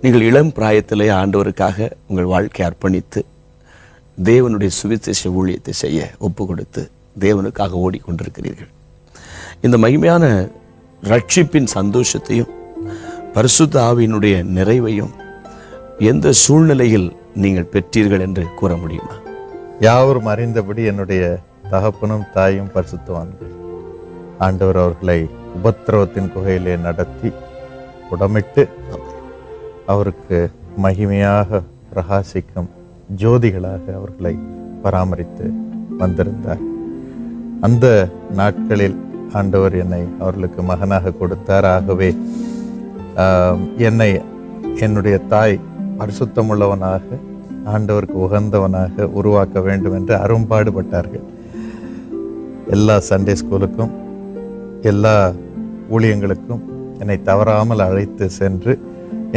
நீங்கள் இளம் பிராயத்திலே ஆண்டவருக்காக உங்கள் வாழ்க்கை அர்ப்பணித்து தேவனுடைய சுவிசேஷ ஊழியத்தை செய்ய ஒப்பு கொடுத்து தேவனுக்காக ஓடிக்கொண்டிருக்கிறீர்கள். இந்த மகிமையான ரட்சிப்பின் சந்தோஷத்தையும் பரிசுத்த ஆவியினுடைய நிறைவையும் எந்த சூழ்நிலையில் நீங்கள் பெற்றீர்கள் என்று கூற முடியுமா? யாவரும் அறிந்தபடி என்னுடைய தகப்பனும் தாயும் பரிசுத்துவான்கள். ஆண்டவர் அவர்களை உபத்திரவத்தின் குகையிலே நடத்தி உடமிட்டு அவருக்கு மகிமையாக பிரகாசிக்கும் ஜோதிகளாக அவர்களை பராமரித்து வந்திருந்தார். அந்த நாட்களில் ஆண்டவர் என்னை அவர்களுக்கு மகனாக கொடுத்தார். ஆகவே என்னை என்னுடைய தாய் பரிசுத்தமுள்ளவனாக ஆண்டவருக்கு உகந்தவனாக உருவாக்க வேண்டும் என்று அரும்பாடுபட்டார்கள் எல்லா சண்டே ஸ்கூலுக்கும் எல்லா ஊழியங்களுக்கும் என்னை தவறாமல் அழைத்து சென்று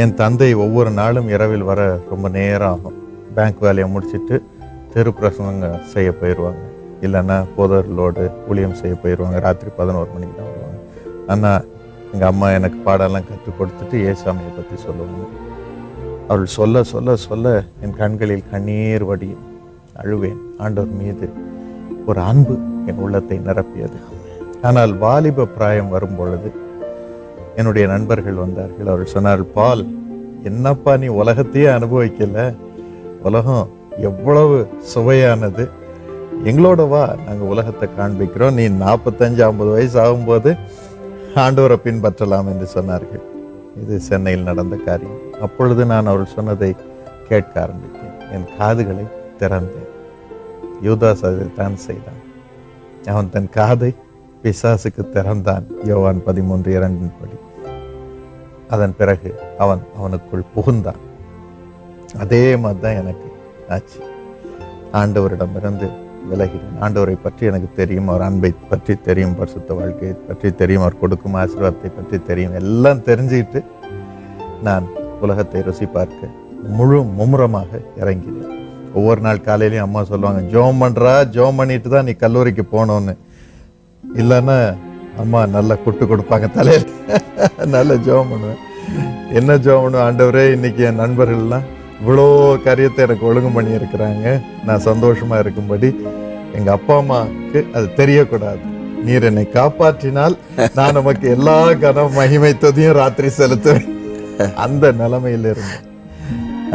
என் தந்தை ஒவ்வொரு நாளும் இரவில் வர ரொம்ப நேரம் ஆகும் பேங்க் வேலையை முடிச்சிட்டு தெரு பிரசங்க செய்ய போயிடுவாங்க இல்லைன்னா போதர்களோடு ஊழியம் செய்ய போயிடுவாங்க ராத்திரி பதினோரு மணிக்கு தான் வருவாங்க. ஆனால் எங்கள் அம்மா எனக்கு பாடெல்லாம் கற்றுக் கொடுத்துட்டு ஏசாமியை பற்றி சொல்லுவாங்க. அவள் சொல்ல சொல்ல சொல்ல என் கண்களில் கண்ணீர் வடியும். அழுவேன். ஆண்டவர் மீது ஒரு அன்பு என் உள்ளத்தை நிரப்பியது. ஆனால் வாலிப பிராயம் வரும் பொழுது என்னுடைய நண்பர்கள் வந்தார்கள். அவர்கள் சொன்னார்கள் பால் என்னப்பா நீ உலகத்தையே அனுபவிக்கல? உலகம் எவ்வளவு சுவையானது. எங்களோட வா நாங்கள் உலகத்தை காண்பிக்கிறோம். நீ நாற்பத்தஞ்சு ஐம்பது வயசு ஆகும்போது ஆண்டவரை பின்பற்றலாம் என்று சொன்னார்கள். இது சென்னையில் நடந்த காரியம். அப்பொழுது நான் அவர்கள் சொன்னதை கேட்க ஆரம்பித்தேன். என் காதுகளை திறந்தேன். யூதாஸ் அதை தான் செய்தான். அவன் தன் காதை பிசாசுக்கு திறந்தான். யோவான் பதிமூன்று இரண்டின் படி அதன் பிறகு அவன் அவனுக்குள் புகுந்தான். அதே மாதிரி தான் எனக்கு ஆச்சு. ஆண்டவரிடமிருந்து விலகிறேன் ஆண்டவரை பற்றி எனக்கு தெரியும். அவர் அன்பை பற்றி தெரியும். பரிசுத்த வாழ்க்கையை பற்றி தெரியும். அவர் கொடுக்கும் ஆசீர்வாதத்தை பற்றி தெரியும். எல்லாம் தெரிஞ்சுக்கிட்டு நான் உலகத்தை ருசி பார்க்க முழு மும்முரமாக இறங்கினேன். ஒவ்வொரு நாள் காலையிலையும் அம்மா சொல்லுவாங்க ஜோம் பண்ணுறா ஜோம் பண்ணிட்டு தான் நீ கல்லூரிக்கு போகணுன்னு இல்லைன்னா அம்மா நல்லா குட்டு கொடுப்பாங்க தலையில். நல்ல ஜோம் பண்ணுவேன். என்ன ஜோம் பண்ணுவேன்? ஆண்டவரே இன்னைக்கு என் நண்பர்கள்லாம் இவ்வளோ காரியத்தை எனக்கு ஒழுங்கு பண்ணியிருக்கிறாங்க. நான் சந்தோஷமாக இருக்கும்படி எங்கள் அப்பா அம்மாவுக்கு அது தெரியக்கூடாது. நீர் என்னை காப்பாற்றினால் நான் நமக்கு எல்லா கன மகிமை தொதியும் ராத்திரி செலுத்துவேன். அந்த நிலைமையில் இருந்தேன்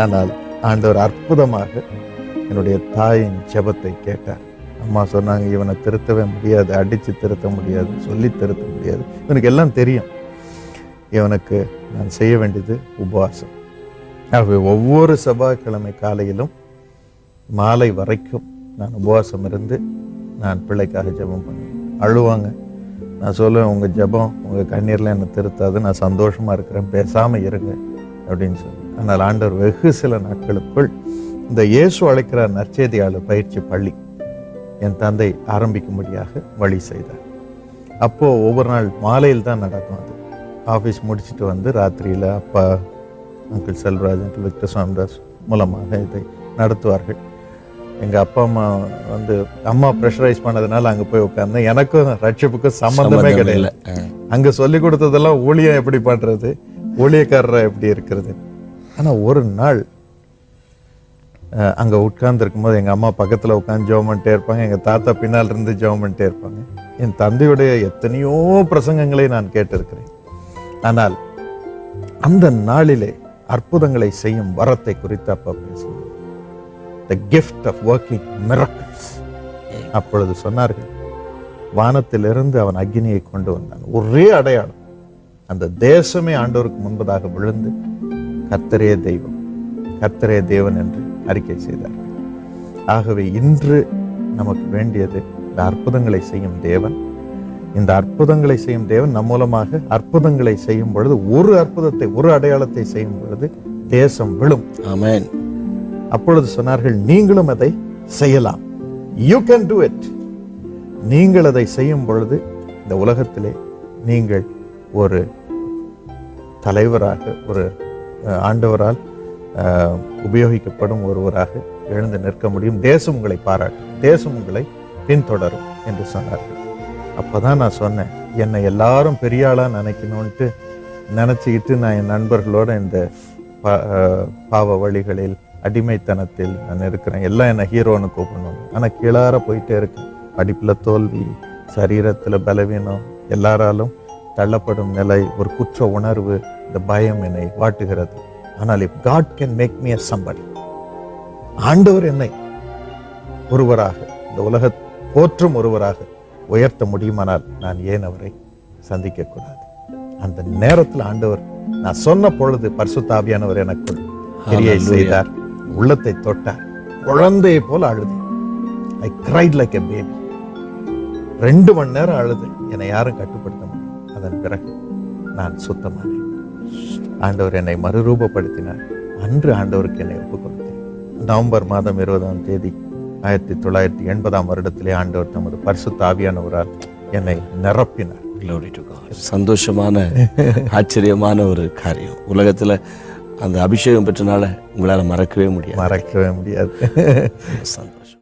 ஆனால் ஆண்டவர் அற்புதமாக என்னுடைய தாயின் ஜெபத்தை கேட்டார். அம்மா சொன்னாங்க இவனை திருத்தவே முடியாது அடித்து திருத்த முடியாது சொல்லி திருத்த முடியாது. இவனுக்கு எல்லாம் தெரியும். இவனுக்கு நான் செய்ய வேண்டியது உபவாசம். ஆகவே ஒவ்வொரு செவ்வாய்க்கிழமை காலையிலும் மாலை வரைக்கும் நான் உபவாசம் இருந்து நான் பிள்ளைக்காக ஜெபம் பண்ணுவேன். அழுவாங்க. நான் சொல்லுவேன் உங்கள் ஜெபம் உங்கள் கண்ணீரில் என்னை திருத்தாது நான் சந்தோஷமாக இருக்கிறேன் பேசாமல் இருங்க அப்படின்னு சொல்லி. ஆனால் ஆண்டவர் வெகு சில நாட்களுக்குள் இந்த இயேசு அழைக்கிற நற்செய்தியாளர் பயிற்சி பள்ளி என் தந்தை ஆரம்பிக்கும்படியாக வழி செய்தார். அப்போது ஒவ்வொரு நாள் மாலையில் தான் நடக்கும் அது. ஆஃபீஸ் முடிச்சுட்டு வந்து ராத்திரியில் அப்பா uncle Selvaraj uncle Victor Swamidas மூலமாக இதை நடத்துவார்கள். எங்கள் அப்பா அம்மா வந்து அம்மா ப்ரெஷரைஸ் பண்ணதுனால அங்கே போய் உட்கார்ந்தேன். எனக்கும் ரட்சிப்புக்கும் சம்மந்தமே கிடையாது. அங்கே சொல்லி கொடுத்ததெல்லாம் ஊழியம் எப்படி பண்ணுறது ஊழியக்காரராக எப்படி இருக்கிறது? ஆனால் ஒரு நாள் அங்கே உட்கார்ந்துருக்கும் போது எங்கள் அம்மா பக்கத்தில் உட்காந்து ஜெபம் பண்ணிட்டே இருப்பாங்க. எங்கள் தாத்தா பின்னால் இருந்து ஜெபம் பண்ணிட்டே இருப்பாங்க. என் தந்தையுடைய எத்தனையோ பிரசங்கங்களை நான் கேட்டிருக்கிறேன். ஆனால் அந்த நாளிலே அற்புதங்களை செய்யும் வரத்தை குறித்து அப்பா பேசுவோம் the gift of working miracles. அப்பொழுது சொன்னார்கள் வானத்திலிருந்து அவன் அக்னியை கொண்டு வந்தான். ஒரே அடையாளம் அந்த தேசமே ஆண்டோருக்கு முன்பதாக விழுந்து கத்தரே தெய்வம் கத்தரே தேவன் என்று அறிக்கை செய்தார். ஆகவே இன்று நமக்கு வேண்டியது இந்த அற்புதங்களை செய்யும் தேவன். இந்த அற்புதங்களை செய்யும் தேவன் நம் மூலமாக அற்புதங்களை செய்யும் பொழுது ஒரு அற்புதத்தை ஒரு அடையாளத்தை செய்யும் பொழுது தேசம் விழும். ஆமென். அப்பொழுது சொன்னார்கள் நீங்களும் அதை செய்யலாம். You can do it. நீங்கள் அதை செய்யும் பொழுது இந்த உலகத்திலே நீங்கள் ஒரு தலைவராக ஒரு ஆண்டவரால் உபயோகிக்கப்படும் ஒருவராக எழுந்து நிற்க முடியும். தேசம் உங்களை பாராட்டும். தேசம் உங்களை பின்தொடரும் என்று சொன்னார்கள். அப்பதான் நான் சொன்னேன் என்னை எல்லாரும் பெரிய ஆளா நினைக்கணும்ட்டு நினச்சிக்கிட்டு நான் என் நண்பர்களோட இந்த பா- பாவ வழிகளில் அடிமைத்தனத்தில் நான் இருக்கிறேன். எல்லாம் என்னை ஹீரோன்னு கூப்பிடணும். ஆனால் கீழார போயிட்டே இருக்கேன். படிப்பில் தோல்வி சரீரத்தில் பலவீனம் எல்லாராலும் தள்ளப்படும் நிலை ஒரு குற்ற உணர்வு இந்த பயம் என்னை வாட்டுகிறது. ஆனால் if God can make me a somebody ஆண்டவர் என்னை ஒருவராக இந்த உலக போற்றும் ஒருவராக உயர்த்த முடியுமானால் நான் ஏன் அவரை சந்திக்க கூடாது அந்த நேரத்தில் ஆண்டவர் நான் சொன்ன பொழுது பரிசுத்தாவியானவர் எனக்குள் கிரியை செய்தார் உள்ளத்தை தொட்டார் குழந்தையை போல அழுது I cried like a baby ரெண்டு மணி நேரம் அழுது என்னை யாரும் கட்டுப்படுத்த முடியும் அதன் பிறகு நான் சுத்தமானேன். ஆண்டவர் என்னை மறுரூபப்படுத்தினார். அன்று ஆண்டவருக்கு என்னை ஒப்புக் கொடுத்தேன் நவம்பர் மாதம் இருபதாம் தேதி ஆயிரத்தி தொள்ளாயிரத்தி எண்பதாம் வருடத்திலே ஆண்டவர் தமது பரிசுத்த ஆவியானவரால் என்னை நிரப்பினார். சந்தோஷமான ஆச்சரியமான ஒரு காரியம். உலகத்துல அந்த அபிஷேகம் பெற்றனால உங்களால மறக்கவே முடியாது. மறக்கவே முடியாது. சந்தோஷம்.